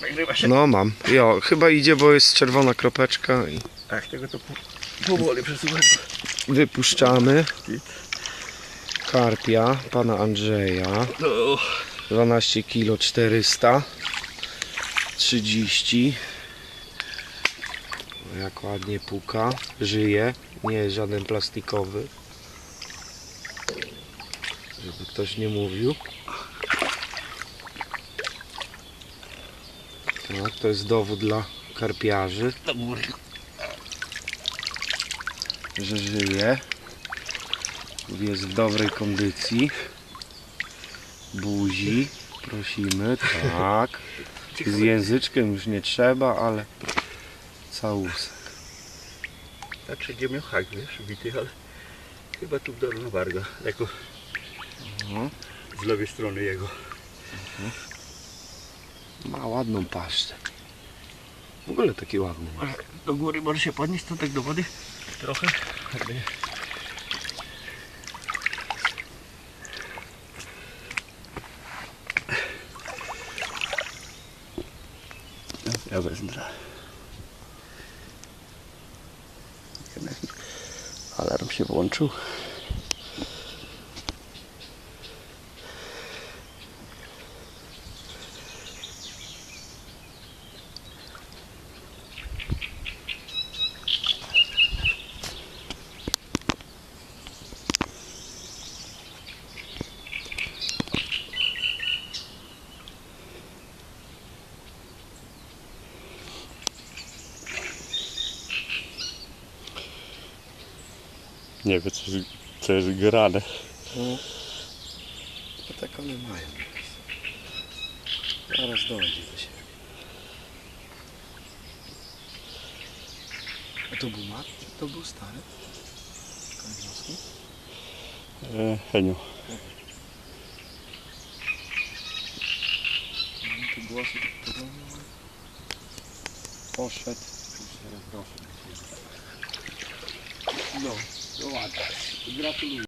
Nagrywa się. No mam. Jo, chyba idzie, bo jest czerwona kropeczka i Tak, tego to po- powoli przesuwam. wypuszczamy karpia pana Andrzeja. No, 12 kg 400 30 O, jak ładnie puka żyje nie jest żaden plastikowy żeby ktoś nie mówił tak, to jest dowód dla karpiarzy. Że żyje. Jest w dobrej kondycji. Buzi. Prosimy. Tak. Z języczkiem już nie trzeba ale całusek. Tak wszędzie miał hak, wiesz, bity, ale chyba tu w warga, jako no. z lewej strony jego. Ma ładną paszczę w ogóle taki ładny. Może do góry może się podnieść, to tak do wody trochę. Jakby nie. Ja wezmę. Alarm się włączył. Nie wiem, co, jest- co jest grane. no. to tak one mają zaraz dojdzie do siebie a to był mat? to był stary? Koniec wniosku? E, Heniu. No, te głosy tak podobne. Poszedł. No, no ładnie. Gratuluję.